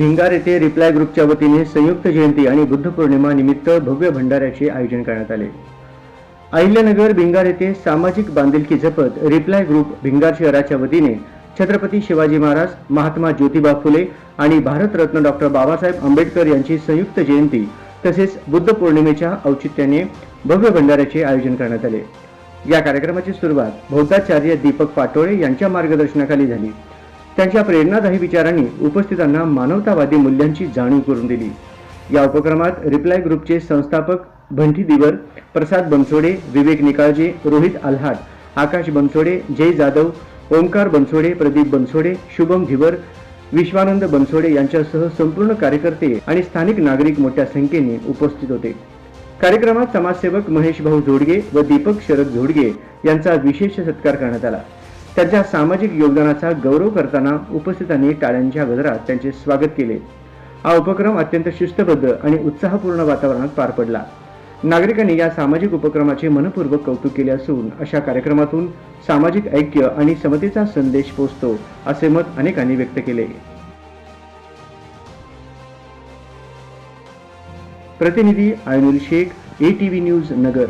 भिंगार येथे रिप्लाय ग्रुपच्या वतीने संयुक्त जयंती आणि बुद्ध पौर्णिमा निमित्त भव्य भंडाऱ्याचे आयोजन करण्यात आले. अहिल्यानगर भिंगार येथे सामाजिक बांधिलकी जपत रिप्लाय ग्रुप भिंगार शहराच्या वतीने छत्रपती शिवाजी महाराज महात्मा ज्योतिबा फुले आणि भारतरत्न डॉक्टर बाबासाहेब आंबेडकर यांची संयुक्त जयंती तसेच बुद्ध पौर्णिमेच्या औचित्याने भव्य भंडाऱ्याचे आयोजन करण्यात आले. या कार्यक्रमाची सुरुवात बौद्धाचार्य दीपक पाटोळे यांच्या मार्गदर्शनाखाली झाली. त्यांच्या प्रेरणादायी विचारांनी उपस्थितांना मानवतावादी मूल्यांची जाणीव करून दिली. या उपक्रमात रिप्लाय ग्रुपचे संस्थापक भंटी दिवर प्रसाद बनसोडे विवेक निकाळजे रोहित आल्हाद आकाश बनसोडे जय जाधव ओमकार बनसोडे प्रदीप बनसोडे शुभम धिवर विश्वानंद बनसोडे यांच्यासह संपूर्ण कार्यकर्ते आणि स्थानिक नागरिक मोठ्या संख्येने उपस्थित होते. कार्यक्रमात समाजसेवक महेश भाऊ झोडगे व दीपक शरद झोडगे यांचा विशेष सत्कार करण्यात आला. त्यांच्या सामाजिक योगदानाचा गौरव करताना उपस्थितांनी टाळ्यांच्या गजरात त्यांचे स्वागत केले. हा उपक्रम अत्यंत शिस्तबद्ध आणि उत्साहपूर्ण वातावरणात पार पडला. नागरिकांनी या सामाजिक उपक्रमाचे मनपूर्वक कौतुक केले असून अशा कार्यक्रमातून सामाजिक ऐक्य आणि समतेचा संदेश पोचतो असे मत अनेकांनी व्यक्त केले. प्रतिनिधी आयनुल शेख एटीव्ही न्यूज नगर.